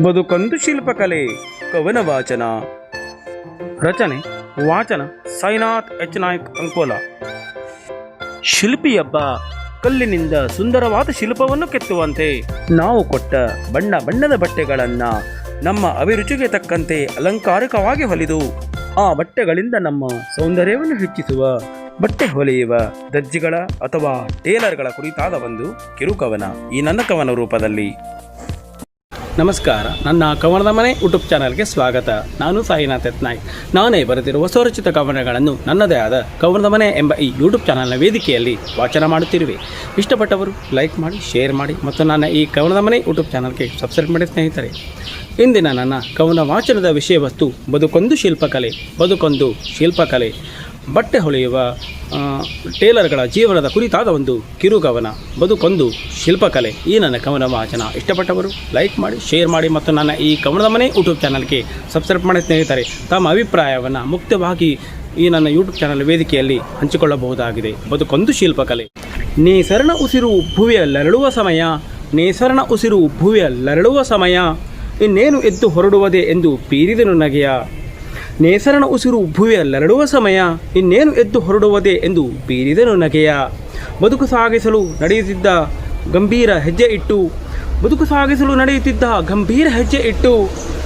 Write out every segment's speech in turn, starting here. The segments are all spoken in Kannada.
ಬದುಕೊಂದು ಶಿಲ್ಪಕಲೆ ಕವನ ವಾಚನ ರಚನೆ, ವಾಚನ, ಸಾಯಿನಾಥ್ ಎಚ್. ನಾಯಕ್ ಅಂಕೋಲ. ಶಿಲ್ಪಿಯೊಬ್ಬ, ಕಲ್ಲಿನಿಂದ ಸುಂದರವಾದ ಶಿಲ್ಪವನ್ನು ಕೆತ್ತುವಂತೆ ನಾವು ಕೊಟ್ಟ ಬಣ್ಣ ಬಣ್ಣದ ಬಟ್ಟೆಗಳನ್ನ ನಮ್ಮ ಅಭಿರುಚಿಗೆ ತಕ್ಕಂತೆ ಅಲಂಕಾರಿಕವಾಗಿ ಹೊಲಿದು ಆ ಬಟ್ಟೆಗಳಿಂದ ನಮ್ಮ ಸೌಂದರ್ಯವನ್ನು ಹೆಚ್ಚಿಸುವ, ಬಟ್ಟೆ ಹೊಲಿಯುವ ದರ್ಜಿಗಳ ಅಥವಾ ಟೇಲರ್ಗಳ ಕುರಿತಾದ ಒಂದು ಕಿರುಕವನ ಈ ನನ್ನ ಕವನ ರೂಪದಲ್ಲಿ. ನಮಸ್ಕಾರ. ನನ್ನ ಕವನದ ಮನೆ ಯೂಟ್ಯೂಬ್ ಚಾನಲ್ಗೆ ಸ್ವಾಗತ. ನಾನು ಸಾಯಿನಾಥ್ ಯತ್ನಾಯ್ ನಾನೇ ಬರೆದಿರುವ ಸ್ವರಚಿತ ಕವನಗಳನ್ನು ನನ್ನದೇ ಆದ ಕವನದ ಮನೆ ಎಂಬ ಈ ಯೂಟ್ಯೂಬ್ ಚಾನಲ್ನ ವೇದಿಕೆಯಲ್ಲಿ ವಾಚನ ಮಾಡುತ್ತಿರುವೆ. ಇಷ್ಟಪಟ್ಟವರು ಲೈಕ್ ಮಾಡಿ, ಶೇರ್ ಮಾಡಿ ಮತ್ತು ನನ್ನ ಈ ಕವನದ ಮನೆ ಯೂಟ್ಯೂಬ್ ಚಾನಲ್ಗೆ ಸಬ್ಸ್ಕ್ರೈಬ್ ಮಾಡಿ ಸ್ನೇಹಿತರೆ. ಇಂದಿನ ನನ್ನ ಕವನ ವಾಚನದ ವಿಷಯ ವಸ್ತು ಬದುಕೊಂದು ಶಿಲ್ಪಕಲೆ ಬದುಕೊಂದು ಶಿಲ್ಪಕಲೆ. ಬಟ್ಟೆ ಹೊಳೆಯುವ ಟೇಲರ್ಗಳ ಜೀವನದ ಕುರಿತಾದ ಒಂದು ಕಿರುಗವನ, ಬದುಕೊಂದು ಶಿಲ್ಪಕಲೆ. ಈ ನನ್ನ ಕವನ ವಾಚನ ಇಷ್ಟಪಟ್ಟವರು ಲೈಕ್ ಮಾಡಿ ಶೇರ್ ಮಾಡಿ ಮತ್ತು ನನ್ನ ಈ ಕವನದ ಮನೆ ಯೂಟ್ಯೂಬ್ ಚಾನಲ್ಗೆ ಸಬ್ಸ್ಕ್ರೈಬ್ ಮಾಡಿ ಸ್ನೇಹಿತರೆ, ತಮ್ಮ ಅಭಿಪ್ರಾಯವನ್ನು ಮುಕ್ತವಾಗಿ ಈ ನನ್ನ ಯೂಟ್ಯೂಬ್ ಚಾನಲ್ ವೇದಿಕೆಯಲ್ಲಿ ಹಂಚಿಕೊಳ್ಳಬಹುದಾಗಿದೆ. ಬದುಕೊಂದು ಶಿಲ್ಪಕಲೆ. ನೇಸರನ ಉಸಿರು ಭುವಿಯಲ್ಲರಳುವ ಸಮಯ ನೇಸರನ ಉಸಿರು ಭುವಿಯಲ್ಲರಳುವ ಸಮಯ, ಇನ್ನೇನು ಎದ್ದು ಹೊರಡುವುದೇ ಎಂದು ಪೀರಿದನು ನಗೆಯ ನೇಸರನ ಉಸಿರು ಭುವಿಯಲ್ಲರಡುವ ಸಮಯ ಇನ್ನೇನು ಎದ್ದು ಹೊರಡುವುದೇ ಎಂದು ಬೀರಿದನು ನಗೆಯ. ಬದುಕು ಸಾಗಿಸಲು ನಡೆಯುತ್ತಿದ್ದ ಗಂಭೀರ ಹೆಜ್ಜೆ ಇಟ್ಟು, ಬದುಕು ಸಾಗಿಸಲು ನಡೆಯುತ್ತಿದ್ದ ಗಂಭೀರ ಹೆಜ್ಜೆ ಇಟ್ಟು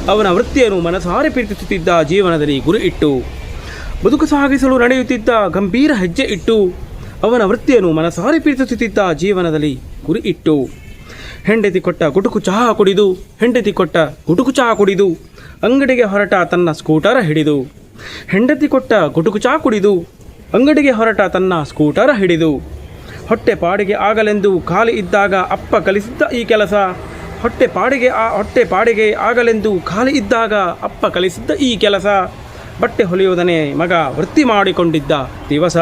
ಅವನ ವೃತ್ತಿಯನ್ನು ಮನಸಾರೆ ಪ್ರೀತಿಸುತ್ತಿದ್ದ ಜೀವನದಲ್ಲಿ ಗುರಿ ಇಟ್ಟು, ಬದುಕು ಸಾಗಿಸಲು ನಡೆಯುತ್ತಿದ್ದ ಗಂಭೀರ ಹೆಜ್ಜೆ ಇಟ್ಟು ಅವನ ವೃತ್ತಿಯನ್ನು ಮನಸಾರೆ ಪ್ರೀತಿಸುತ್ತಿದ್ದ ಜೀವನದಲ್ಲಿ ಗುರಿ ಇಟ್ಟು, ಹೆಂಡತಿ ಕೊಟ್ಟ ಗುಟುಕು ಚಹಾ ಕುಡಿದು, ಹೆಂಡತಿ ಕೊಟ್ಟ ಗುಟುಕು ಚಹಾ ಕುಡಿದು ಅಂಗಡಿಗೆ ಹೊರಟ ತನ್ನ ಸ್ಕೂಟರ ಹಿಡಿದು. ಹೆಂಡತಿ ಕೊಟ್ಟ ಗುಟುಕು ಚಾ ಕುಡಿದು. ಅಂಗಡಿಗೆ ಹೊರಟ ತನ್ನ ಸ್ಕೂಟರ ಹಿಡಿದು. ಹೊಟ್ಟೆ ಪಾಡಿಗೆ ಆಗಲೆಂದು ಖಾಲಿ ಇದ್ದಾಗ ಅಪ್ಪ ಕಲಿಸಿದ್ದ ಈ ಕೆಲಸ. ಹೊಟ್ಟೆ ಪಾಡಿಗೆ ಆ, ಹೊಟ್ಟೆ ಪಾಡಿಗೆ ಆಗಲೆಂದು ಖಾಲಿ ಇದ್ದಾಗ ಅಪ್ಪ ಕಲಿಸಿದ್ದ ಈ ಕೆಲಸ. ಬಟ್ಟೆ ಹೊಲಿಯುವುದನೇ ಮಗ ವೃತ್ತಿ ಮಾಡಿಕೊಂಡಿದ್ದ ದಿವಸ.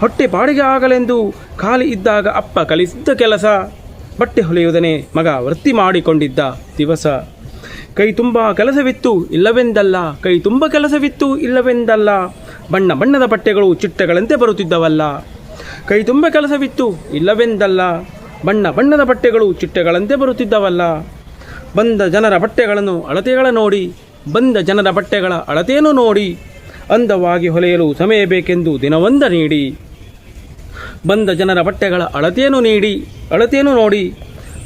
ಹೊಟ್ಟೆ ಪಾಡಿಗೆ ಆಗಲೆಂದು ಖಾಲಿ ಇದ್ದಾಗ ಅಪ್ಪ ಕಲಿಸಿದ್ದ ಕೆಲಸ. ಬಟ್ಟೆ ಹೊಲಿಯುವುದನ್ನೇ ಮಗ ವೃತ್ತಿ ಮಾಡಿಕೊಂಡಿದ್ದ ದಿವಸ. ಕೈ ತುಂಬ ಕೆಲಸವಿತ್ತು ಇಲ್ಲವೆಂದಲ್ಲ, ಕೈ ತುಂಬ ಕೆಲಸವಿತ್ತು ಇಲ್ಲವೆಂದಲ್ಲ. ಬಣ್ಣ ಬಣ್ಣದ ಬಟ್ಟೆಗಳು ಚಿಟ್ಟೆಗಳಂತೆ ಬರುತ್ತಿದ್ದವಲ್ಲ. ಕೈ ತುಂಬ ಕೆಲಸವಿತ್ತು ಇಲ್ಲವೆಂದಲ್ಲ, ಬಣ್ಣ ಬಣ್ಣದ ಬಟ್ಟೆಗಳು ಚಿಟ್ಟೆಗಳಂತೆ ಬರುತ್ತಿದ್ದವಲ್ಲ. ಬಂದ ಜನರ ಬಟ್ಟೆಗಳನ್ನು ಅಳತೆಗಳ ನೋಡಿ, ಬಂದ ಜನರ ಬಟ್ಟೆಗಳ ಅಳತೆಯನ್ನು ನೋಡಿ, ಅಂದವಾಗಿ ಹೊಲೆಯಲು ಸಮಯ ಬೇಕೆಂದು ದಿನವೊಂದ ನೀಡಿ. ಬಂದ ಜನರ ಬಟ್ಟೆಗಳ ಅಳತೆಯನ್ನು ನೀಡಿ, ಅಳತೆಯನ್ನು ನೋಡಿ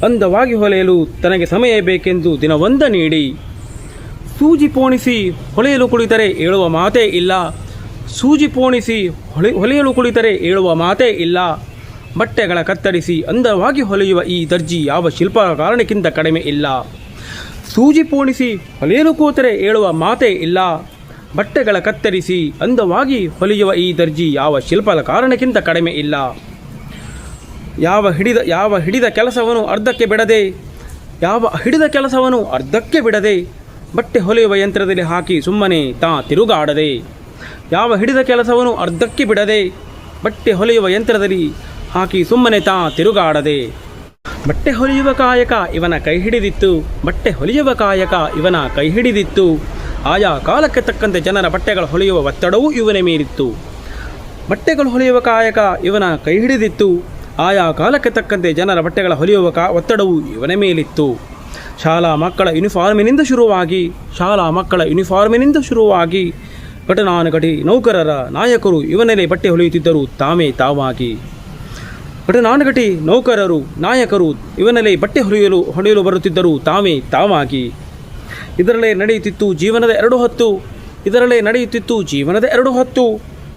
ಅಂದವಾಗಿ ಹೊಲೆಯಲು ತನಗೆ ಸಮಯ ಬೇಕೆಂದು ದಿನವೊಂದ ನೀಡಿ. ಸೂಜಿ ಪೋಣಿಸಿ ಹೊಳೆಯಲು ಕುಳಿತರೆ ಏಳುವ ಮಾತೇ ಇಲ್ಲ. ಸೂಜಿ ಪೋಣಿಸಿ ಹೊಳೆ ಹೊಲೆಯಲು ಕುಳಿತರೆ ಏಳುವ ಮಾತೇ ಇಲ್ಲ. ಬಟ್ಟೆಗಳ ಕತ್ತರಿಸಿ ಅಂದವಾಗಿ ಹೊಲೆಯುವ ಈ ದರ್ಜಿ ಯಾವ ಶಿಲ್ಪಕಾರಣಿಗಿಂತ ಕಡಿಮೆ ಇಲ್ಲ. ಸೂಜಿ ಪೋಣಿಸಿ ಹೊಲೆಯಲು ಕೂತರೆ ಏಳುವ ಮಾತೇ ಇಲ್ಲ. ಬಟ್ಟೆಗಳ ಕತ್ತರಿಸಿ ಅಂದವಾಗಿ ಹೊಲಿಯುವ ಈ ದರ್ಜಿ ಯಾವ ಶಿಲ್ಪದ ಕಾರಣಕ್ಕಿಂತ ಕಡಿಮೆ ಇಲ್ಲ. ಯಾವ ಹಿಡಿದ ಯಾವ ಹಿಡಿದ ಕೆಲಸವನ್ನು ಅರ್ಧಕ್ಕೆ ಬಿಡದೆ, ಯಾವ ಹಿಡಿದ ಕೆಲಸವನ್ನು ಅರ್ಧಕ್ಕೆ ಬಿಡದೆ ಬಟ್ಟೆ ಹೊಲಿಯುವ ಯಂತ್ರದಲ್ಲಿ ಹಾಕಿ ಸುಮ್ಮನೆ ತಾ ತಿರುಗಾಡದೆ, ಯಾವ ಹಿಡಿದ ಕೆಲಸವನ್ನು ಅರ್ಧಕ್ಕೆ ಬಿಡದೆ ಬಟ್ಟೆ ಹೊಲೆಯುವ ಯಂತ್ರದಲ್ಲಿ ಹಾಕಿ ಸುಮ್ಮನೆ ತಾ ತಿರುಗಾಡದೆ, ಬಟ್ಟೆ ಹೊಲಿಯುವ ಕಾಯಕ ಇವನ ಕೈ ಹಿಡಿದಿತ್ತು, ಬಟ್ಟೆ ಹೊಲಿಯುವ ಕಾಯಕ ಇವನ ಕೈ ಹಿಡಿದಿತ್ತು. ಆಯಾ ಕಾಲಕ್ಕೆ ತಕ್ಕಂತೆ ಜನರ ಬಟ್ಟೆಗಳ ಹೊಲಿಯುವ ಒತ್ತಡವೂ ಇವನೇ ಮೀರಿತ್ತು. ಬಟ್ಟೆಗಳು ಹೊಲಿಯುವ ಕಾಯಕ ಇವನ ಕೈ ಹಿಡಿದಿತ್ತು. ಆಯಾ ಕಾಲಕ್ಕೆ ತಕ್ಕಂತೆ ಜನರ ಬಟ್ಟೆಗಳ ಹೊಲಿಯುವ ಒತ್ತಡವು ಇವನ ಮೇಲಿತ್ತು. ಶಾಲಾ ಮಕ್ಕಳ ಯುನಿಫಾರ್ಮಿನಿಂದ ಶುರುವಾಗಿ ಶಾಲಾ ಮಕ್ಕಳ ಯುನಿಫಾರ್ಮಿನಿಂದ ಶುರುವಾಗಿ ಘಟನಾನುಘಟಿ ನೌಕರರ ನಾಯಕರು ಇವನಲ್ಲೇ ಬಟ್ಟೆ ಹೊಲಿಯುತ್ತಿದ್ದರು ತಾವೇ ತಾವಾಗಿ. ಘಟನಾನುಘಟಿ ನೌಕರರು, ನಾಯಕರು ಇವನಲ್ಲೇ ಬಟ್ಟೆ ಹೊಲಿಯಲು ಹೊಡೆಯಲು ಬರುತ್ತಿದ್ದರು ತಾವೇ ತಾವಾಗಿ. ಇದರಲ್ಲೇ ನಡೆಯುತ್ತಿತ್ತು ಜೀವನದ ಎರಡು ಹೊತ್ತು. ಇದರಲ್ಲೇ ನಡೆಯುತ್ತಿತ್ತು ಜೀವನದ ಎರಡು ಹೊತ್ತು.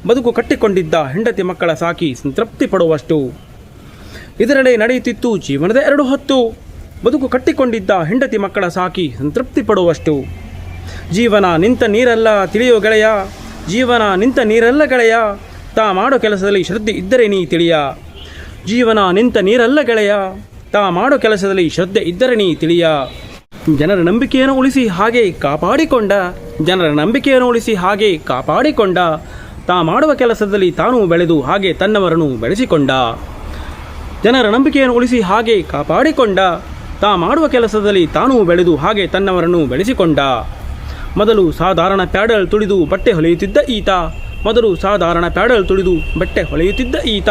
ಬದುಕು ಕಟ್ಟಿಕೊಂಡಿದ್ದ ಹೆಂಡತಿ ಮಕ್ಕಳ ಸಾಕಿ ಸಂತೃಪ್ತಿ ಪಡುವಷ್ಟು ಇದರಲ್ಲೇ ನಡೆಯುತ್ತಿತ್ತು ಜೀವನದ ಎರಡು ಹೊತ್ತು. ಬದುಕು ಕಟ್ಟಿಕೊಂಡಿದ್ದ ಹೆಂಡತಿ ಮಕ್ಕಳ ಸಾಕಿ ಸಂತೃಪ್ತಿ ಪಡುವಷ್ಟು. ಜೀವನ ನಿಂತ ನೀರಲ್ಲ ತಿಳಿಯೋ ಗೆಳೆಯ, ಜೀವನ ನಿಂತ ನೀರಲ್ಲ ಗೆಳೆಯ, ತಾ ಮಾಡೋ ಕೆಲಸದಲ್ಲಿ ಶ್ರದ್ಧೆ ಇದ್ದರೆ ನೀ ತಿಳಿಯ. ಜೀವನ ನಿಂತ ನೀರಲ್ಲ ಗೆಳೆಯ, ತಾ ಮಾಡೋ ಕೆಲಸದಲ್ಲಿ ಶ್ರದ್ಧೆ ಇದ್ದರೆ ನೀ ತಿಳಿಯ. ಜನರ ನಂಬಿಕೆಯನ್ನು ಉಳಿಸಿ ಹಾಗೆ ಕಾಪಾಡಿಕೊಂಡ, ಜನರ ನಂಬಿಕೆಯನ್ನು ಉಳಿಸಿ ಹಾಗೆ ಕಾಪಾಡಿಕೊಂಡ, ತಾ ಮಾಡುವ ಕೆಲಸದಲ್ಲಿ ತಾನು ಬೆಳೆದು ಹಾಗೆ ತನ್ನವರನ್ನು ಬೆಳೆಸಿಕೊಂಡ. ಜನರ ನಂಬಿಕೆಯನ್ನು ಉಳಿಸಿ ಹಾಗೆ ಕಾಪಾಡಿಕೊಂಡ. ತಾ ಮಾಡುವ ಕೆಲಸದಲ್ಲಿ ತಾನೂ ಬೆಳೆದು ಹಾಗೆ ತನ್ನವರನ್ನು ಬೆಳೆಸಿಕೊಂಡ. ಮೊದಲು ಸಾಧಾರಣ ಪ್ಯಾಡಲ್ ತುಳಿದು ಬಟ್ಟೆ ಹೊಲೆಯುತ್ತಿದ್ದ ಈತ. ಮೊದಲು ಸಾಧಾರಣ ಪ್ಯಾಡಲ್ ತುಳಿದು ಬಟ್ಟೆ ಹೊಲೆಯುತ್ತಿದ್ದ ಈತ.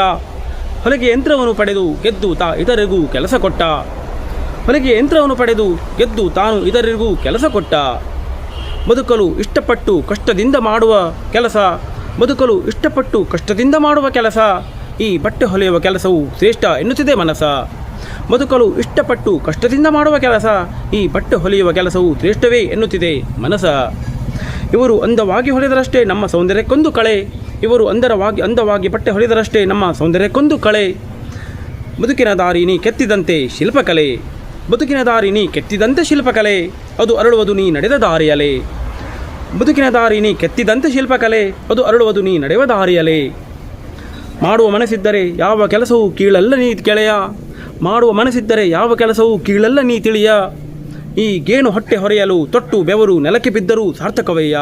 ಹೊಲಿಗೆ ಯಂತ್ರವನ್ನು ಪಡೆದು ಗೆದ್ದು ತಾ ಇತರಿಗೂ ಕೆಲಸ ಕೊಟ್ಟ. ಹೊಲಿಗೆ ಯಂತ್ರವನ್ನು ಪಡೆದು ಗೆದ್ದು ತಾನು ಇತರರಿಗೂ ಕೆಲಸ ಕೊಟ್ಟ. ಬದುಕಲು ಇಷ್ಟಪಟ್ಟು ಕಷ್ಟದಿಂದ ಮಾಡುವ ಕೆಲಸ. ಬದುಕಲು ಇಷ್ಟಪಟ್ಟು ಕಷ್ಟದಿಂದ ಮಾಡುವ ಕೆಲಸ. ಈ ಬಟ್ಟೆ ಹೊಲೆಯುವ ಕೆಲಸವು ಶ್ರೇಷ್ಠ ಎನ್ನುತ್ತಿದೆ ಮನಸ ಬದುಕಲು ಇಷ್ಟಪಟ್ಟು ಕಷ್ಟದಿಂದ ಮಾಡುವ ಕೆಲಸ ಈ ಬಟ್ಟೆ ಹೊಲಿಯುವ ಕೆಲಸವು ಶ್ರೇಷ್ಠವೇ ಎನ್ನುತ್ತಿದೆ ಮನಸ ಇವರು ಅಂದವಾಗಿ ಹೊಲಿದರಷ್ಟೇ ನಮ್ಮ ಸೌಂದರ್ಯಕ್ಕೊಂದು ಕಳೆ. ಇವರು ಅಂದರವಾಗಿ ಅಂದವಾಗಿ ಬಟ್ಟೆ ಹೊಲಿದರಷ್ಟೇ ನಮ್ಮ ಸೌಂದರ್ಯಕ್ಕೊಂದು ಕಳೆ. ಬದುಕಿನ ದಾರಿ ಕೆತ್ತಿದಂತೆ ಶಿಲ್ಪಕಲೆ. ಬದುಕಿನ ದಾರಿ ಕೆತ್ತಿದಂತೆ ಶಿಲ್ಪಕಲೆ. ಅದು ಅರಳುವುದು ನೀ ನಡೆದ ದಾರಿಯಲೆ. ಬದುಕಿನ ದಾರಿ ಕೆತ್ತಿದಂತೆ ಶಿಲ್ಪಕಲೆ. ಅದು ಅರಳುವುದು ನೀ ನಡೆಯುವ ದಾರಿಯಲೆ. ಮಾಡುವ ಮನಸ್ಸಿದ್ದರೆ ಯಾವ ಕೆಲಸವೂ ಕೀಳಲ್ಲ ನೀ ಕೆಳೆಯ ಮಾಡುವ ಮನಸ್ಸಿದ್ದರೆ ಯಾವ ಕೆಲಸವೂ ಕೀಳಲ್ಲ ನೀ ತಿಳಿಯ. ಈ ಗೇಣು ಹೊಟ್ಟೆ ಹೊರೆಯಲು ತೊಟ್ಟು ಬೆವರು ನೆಲಕ್ಕೆ ಬಿದ್ದರೂ ಸಾರ್ಥಕವಯ್ಯ.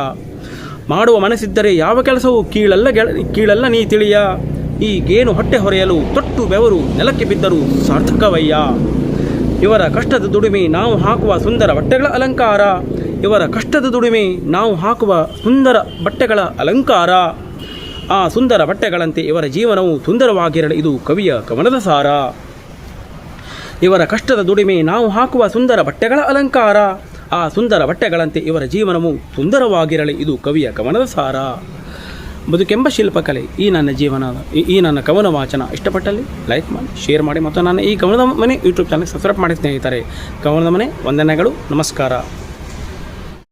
ಮಾಡುವ ಮನಸ್ಸಿದ್ದರೆ ಯಾವ ಕೆಲಸವೂ ಕೀಳಲ್ಲ ಕೀಳಲ್ಲ ನೀ ತಿಳಿಯ. ಈ ಗೇಣು ಹೊಟ್ಟೆ ಹೊರೆಯಲು ತೊಟ್ಟು ಬೆವರು ನೆಲಕ್ಕೆ ಬಿದ್ದರೂ ಸಾರ್ಥಕವಯ್ಯ. ಇವರ ಕಷ್ಟದ ದುಡಿಮೆ ನಾವು ಹಾಕುವ ಸುಂದರ ಬಟ್ಟೆಗಳ ಅಲಂಕಾರ. ಇವರ ಕಷ್ಟದ ದುಡಿಮೆ ನಾವು ಹಾಕುವ ಸುಂದರ ಬಟ್ಟೆಗಳ ಅಲಂಕಾರ. ಆ ಸುಂದರ ಬಟ್ಟೆಗಳಂತೆ ಇವರ ಜೀವನವು ಸುಂದರವಾಗಿರಲಿ. ಇದು ಕವಿಯ ಕವನದ ಸಾರ. ಇವರ ಕಷ್ಟದ ದುಡಿಮೆ ನಾವು ಹಾಕುವ ಸುಂದರ ಬಟ್ಟೆಗಳ ಅಲಂಕಾರ. ಆ ಸುಂದರ ಬಟ್ಟೆಗಳಂತೆ ಇವರ ಜೀವನವು ಸುಂದರವಾಗಿರಲಿ. ಇದು ಕವಿಯ ಕವನದ ಸಾರ. ಬದುಕೆಂಬ ಶಿಲ್ಪಕಲೆ ಈ ನನ್ನ ಜೀವನ, ಈ- ನನ್ನ ಕವನ ವಾಚನ. ಇಷ್ಟಪಟ್ಟಲ್ಲಿ ಲೈಕ್ ಮಾಡಿ, ಶೇರ್ ಮಾಡಿ ಮತ್ತು ನಾನು ಈ ಕವನದ ಮನೆ ಯೂಟ್ಯೂಬ್ ಚಾನಲ್ ಸಬ್ಸ್ಕ್ರೈಬ್ ಮಾಡಿ ಸ್ನೇಹಿತರೆ. ಕವನದ ಮನೆ, ವಂದನೆಗಳು, ನಮಸ್ಕಾರ.